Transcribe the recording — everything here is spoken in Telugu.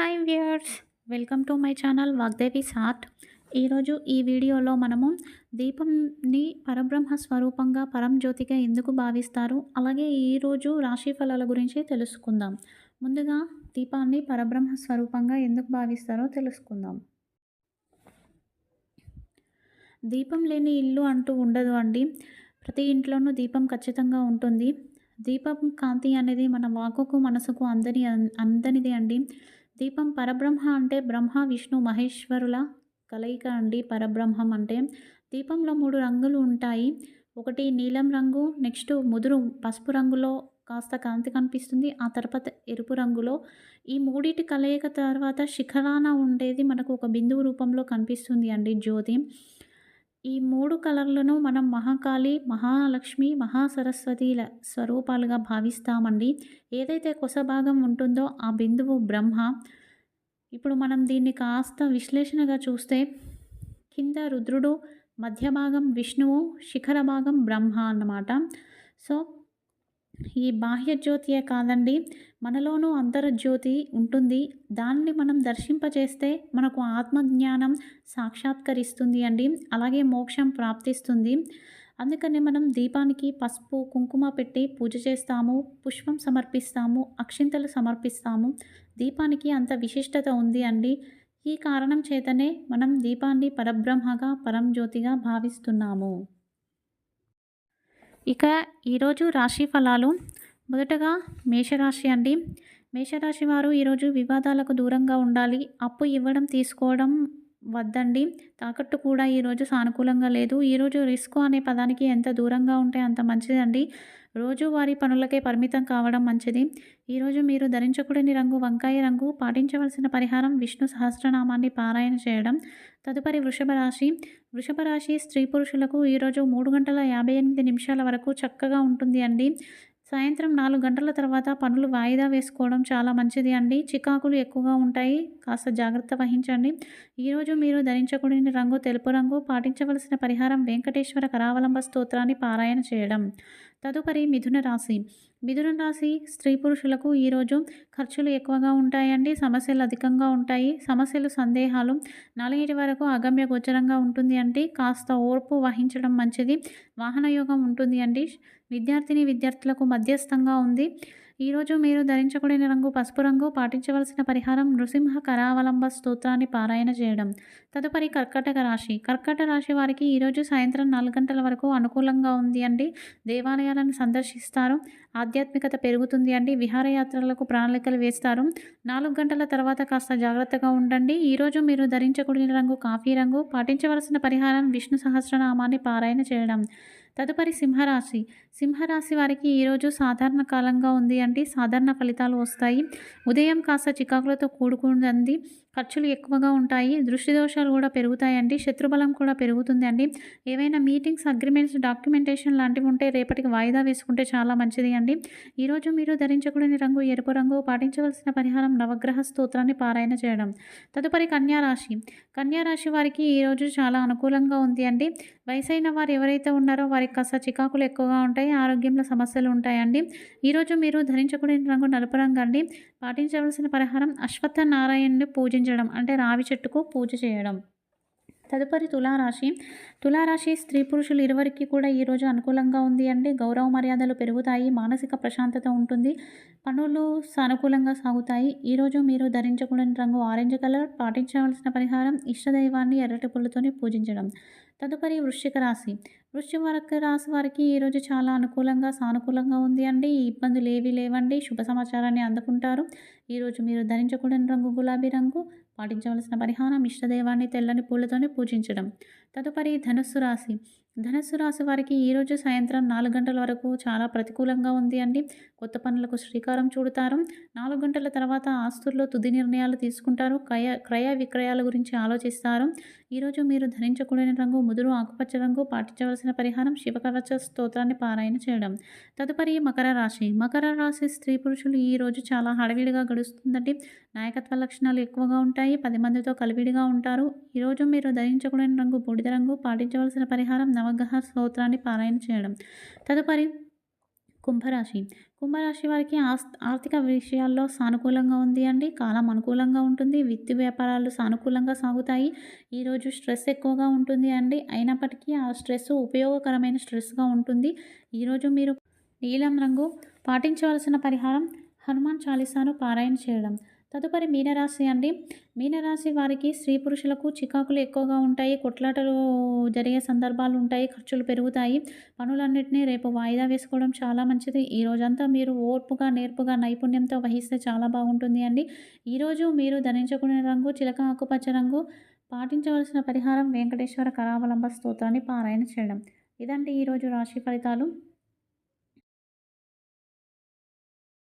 Hi viewers welcome to my channel Vagdevi సాట్. ఈరోజు ఈ వీడియోలో మనము దీపంని పరబ్రహ్మ స్వరూపంగా పరంజ్యోతిగా ఎందుకు భావిస్తారు? అలాగే ఈరోజు రాశి ఫలాల గురించి తెలుసుకుందాం. ముందుగా దీపాన్ని పరబ్రహ్మ స్వరూపంగా ఎందుకు భావిస్తారో తెలుసుకుందాం. దీపం లేని ఇల్లు అంటూ ఉండదు అండి. ప్రతి ఇంట్లోనూ దీపం ఖచ్చితంగా ఉంటుంది. దీపం కాంతి అనేది మన వాకుకు మనసుకు అందని అందనిది అండి. దీపం పరబ్రహ్మ అంటే బ్రహ్మ విష్ణు మహేశ్వరుల కలయిక అండి. పరబ్రహ్మం అంటే దీపంలో మూడు రంగులు ఉంటాయి. ఒకటి నీలం రంగు నెక్స్ట్ ముదురు పసుపు రంగులో కాస్త కాంతి కనిపిస్తుంది. ఆ తర్వాత ఎరుపు రంగులో. ఈ మూడిటి కలయిక తర్వాత శిఖరాన ఉండేది మనకు ఒక బిందువు రూపంలో కనిపిస్తుంది అండి జ్యోతి. ఈ మూడు కలర్లను మనం మహాకాళి మహాలక్ష్మి మహాసరస్వతిల స్వరూపాలుగా భావిస్తామండి. ఏదైతే కొస భాగం ఉంటుందో ఆ బిందువు బ్రహ్మ. ఇప్పుడు మనం దీన్ని కాస్త విశ్లేషణగా చూస్తే కింద రుద్రుడు మధ్య భాగం విష్ణువు శిఖర భాగం బ్రహ్మ అన్నమాట. సో ఈ బాహ్య జ్యోతియే కాదండి. మనలోనూ అంతర్జ్యోతి ఉంటుంది. దాన్ని మనం దర్శింపచేస్తే మనకు ఆత్మజ్ఞానం సాక్షాత్కరిస్తుంది అండి. అలాగే మోక్షం ప్రాప్తిస్తుంది. అందుకనే మనం దీపానికి పసుపు కుంకుమ పెట్టి పూజ చేస్తాము పుష్పం సమర్పిస్తాము అక్షింతలు సమర్పిస్తాము. దీపానికి అంత విశిష్టత ఉంది అండి. ఈ కారణం చేతనే మనం దీపాన్ని పరబ్రహ్మగా పరంజ్యోతిగా భావిస్తున్నాము. ఇక ఈరోజు రాశి ఫలాలు. మొదటగా మేషరాశి అండి. మేషరాశి వారు ఈరోజు వివాదాలకు దూరంగా ఉండాలి. అప్పు ఇవ్వడం తీసుకోవడం వద్దండి. తాకట్టు కూడా ఈరోజు సానుకూలంగా లేదు. ఈరోజు రిస్క్ అనే పదానికి ఎంత దూరంగా ఉంటే అంత మంచిదండి. రోజువారీ పనులకే పరిమితం కావడం మంచిది. ఈరోజు మీరు ధరించకూడని రంగు వంకాయ రంగు పాటించవలసిన పరిహారం విష్ణు సహస్రనామాన్ని పారాయణ చేయడం తదుపరి వృషభ రాశి. వృషభ రాశి స్త్రీ పురుషులకు ఈరోజు మూడు గంటల యాభై ఎనిమిది నిమిషాల వరకు చక్కగా ఉంటుంది అండి. సాయంత్రం నాలుగు గంటల తర్వాత పనులు వాయిదా వేసుకోవడం చాలా మంచిది అండి. చికాకులు ఎక్కువగా ఉంటాయి. కాస్త జాగ్రత్త వహించండి. ఈరోజు మీరు ధరించకూడని రంగు తెలుపు రంగు పాటించవలసిన పరిహారం వెంకటేశ్వర కరావలంబ స్తోత్రాన్ని పారాయణ చేయడం. తదుపరి మిథున రాశి. మిథున రాశి స్త్రీ పురుషులకు ఈరోజు ఖర్చులు ఎక్కువగా ఉంటాయండి సమస్యలు అధికంగా ఉంటాయి సమస్యలు సందేహాలు నాలుగింటి వరకు అగమ్య గోచరంగా ఉంటుంది అంటే కాస్త ఓర్పు వహించడం మంచిది వాహన యోగం ఉంటుంది అండి. విద్యార్థిని విద్యార్థులకు మధ్యస్థంగా ఉంది. ఈరోజు మీరు ధరించకూడని రంగు పసుపు రంగు పాటించవలసిన పరిహారం నృసింహ కరావలంబ స్తోత్రాన్ని పారాయణ చేయడం. తదుపరి కర్కటక రాశి. కర్కట రాశి వారికి ఈరోజు సాయంత్రం నాలుగు గంటల వరకు అనుకూలంగా ఉంది అండి. దేవాలయాలను సందర్శిస్తారు. ఆధ్యాత్మికత పెరుగుతుంది అండి. విహారయాత్రలకు ప్రణాళికలు వేస్తారు. నాలుగు గంటల తర్వాత కాస్త జాగ్రత్తగా ఉండండి. ఈరోజు మీరు ధరించకూడని రంగు కాఫీ రంగు పాటించవలసిన పరిహారం విష్ణు సహస్రనామాన్ని పారాయణ చేయడం. తదుపరి సింహరాశి. సింహరాశి వారికి ఈరోజు సాధారణ కాలంగా ఉంది అంటే సాధారణ ఫలితాలు వస్తాయి. ఉదయం కాస్త చికాకులతో కూడుకుంది ఖర్చులు ఎక్కువగా ఉంటాయి దృష్టి దోషాలు కూడా పెరుగుతాయండి శత్రుబలం కూడా పెరుగుతుంది అండి. ఏవైనా మీటింగ్స్ అగ్రిమెంట్స్ డాక్యుమెంటేషన్ లాంటివి ఉంటే రేపటికి వాయిదా వేసుకుంటే చాలా మంచిది అండి. ఈరోజు మీరు ధరించకూడని రంగు ఎరుపు రంగు పాటించవలసిన పరిహారం నవగ్రహ స్తోత్రాన్ని పారాయణ చేయడం. తదుపరి కన్యారాశి కన్యారాశి వారికి ఈరోజు చాలా అనుకూలంగా ఉంది అండి. వయసైన వారు ఎవరైతే ఉన్నారో వారికి కాస్త చికాకులు ఎక్కువగా ఉంటాయి ఆరోగ్యంలో సమస్యలు ఉంటాయండి. ఈరోజు మీరు ధరించకూడని రంగు నలుపు రంగు అండి. పాటించవలసిన పరిహారం అశ్వత్థ నారాయణని పూజించడం అంటే రావి చెట్టుకు పూజ చేయడం. తదుపరి తులారాశి. తులారాశి స్త్రీ పురుషులు ఇరువరికి కూడా ఈరోజు అనుకూలంగా ఉంది అంటే గౌరవ మర్యాదలు పెరుగుతాయి మానసిక ప్రశాంతత ఉంటుంది పనులు సానుకూలంగా సాగుతాయి. ఈరోజు మీరు ధరించకూడని రంగు ఆరెంజ్ కలర్ పాటించవలసిన పరిహారం ఇష్టదైవాన్ని ఎర్రటి పుల్లతోనే పూజించడం. తదుపరి వృశ్చిక రాశి. వృశ్చిక రాశి వారికి ఈరోజు చాలా అనుకూలంగా సానుకూలంగా ఉంది అండి ఇబ్బందులు ఏవి లేవండి శుభ సమాచారాన్ని అందుకుంటారు. ఈరోజు మీరు ధరించకూడని రంగు గులాబీ రంగు పాటించవలసిన పరిహారం ఇష్టదేవాన్ని తెల్లని పూలతోనే పూజించడం. తదుపరి ధనుస్సు రాశి. ధనుసు రాశి వారికి ఈరోజు సాయంత్రం నాలుగు గంటల వరకు చాలా ప్రతికూలంగా ఉంది అండి. కొత్త పనులకు శ్రీకారం చూడతారు. నాలుగు గంటల తర్వాత ఆస్తుల్లో తుది నిర్ణయాలు తీసుకుంటారు. క్రయ క్రయ విక్రయాల గురించి ఆలోచిస్తారు. ఈరోజు మీరు ధరించకూడని రంగు ముదురు ఆకుపచ్చ రంగు పాటించవలసిన పరిహారం శివకవచ స్తోత్రాన్ని పారాయణ చేయడం. తదుపరి మకర రాశి. మకర రాశి స్త్రీ పురుషులు ఈరోజు చాలా హడవిడిగా గడుస్తుందండి. నాయకత్వ లక్షణాలు ఎక్కువగా ఉంటాయి. పది మందితో కలివిడిగా ఉంటారు. ఈరోజు మీరు ధరించకూడని రంగు బూడిద రంగు పాటించవలసిన పరిహారం నవగ్రహ స్తోత్రాన్ని పారాయణ చేయడం. తదుపరి కుంభరాశి. కుంభరాశి వారికి ఆస్ ఆర్థిక విషయాల్లో సానుకూలంగా ఉంది అండి. కాలం అనుకూలంగా ఉంటుంది. విత్తి వ్యాపారాలు సానుకూలంగా సాగుతాయి. ఈరోజు స్ట్రెస్ ఎక్కువగా ఉంటుంది అండి. అయినప్పటికీ ఆ స్ట్రెస్ ఉపయోగకరమైన స్ట్రెస్గా ఉంటుంది. ఈరోజు మీరు నీలం రంగు పాటించవలసిన పరిహారం హనుమాన్ చాలీసాను పారాయణ చేయడం. తదుపరి మీనరాశి అండి. మీనరాశి వారికి స్త్రీ పురుషులకు చికాకులు ఎక్కువగా ఉంటాయి. కొట్లాటలు జరిగే సందర్భాలు ఉంటాయి. ఖర్చులు పెరుగుతాయి. పనులన్నింటినీ రేపు వాయిదా వేసుకోవడం చాలా మంచిది. ఈ రోజంతా మీరు ఓర్పుగా నేర్పుగా నైపుణ్యంతో వహిస్తే చాలా బాగుంటుంది అండి. ఈరోజు మీరు ధరించుకునే రంగు చిలక ఆకుపచ్చ రంగు పాటించవలసిన పరిహారం వెంకటేశ్వర కరావలంబ స్తోత్రాన్ని పారాయణ చేయడం. ఇదండి ఈరోజు రాశి ఫలితాలు.